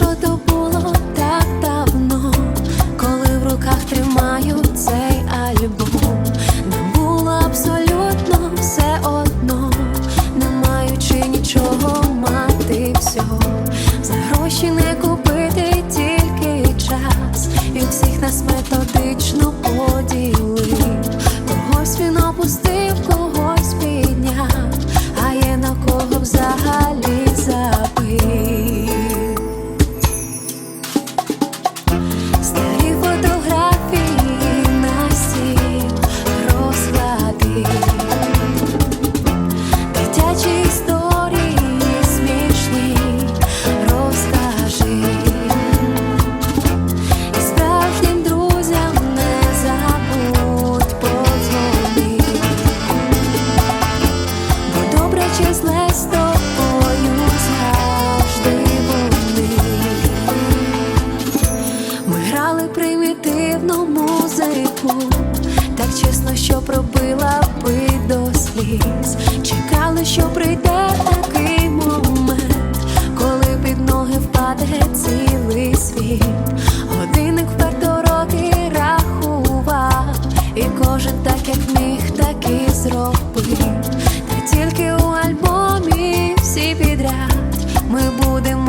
Що то було так давно, коли в руках тримаю цей альбом. Нам було абсолютно все одно, не маючи нічого мати всього. За гроші не купити так чесно, що пробила би до. Чекали, що прийде такий момент, коли під ноги впаде цілий світ. Годинник вперто роки рахував, і кожен так, як міг, так і зробив. Та тільки підряд ми будемо.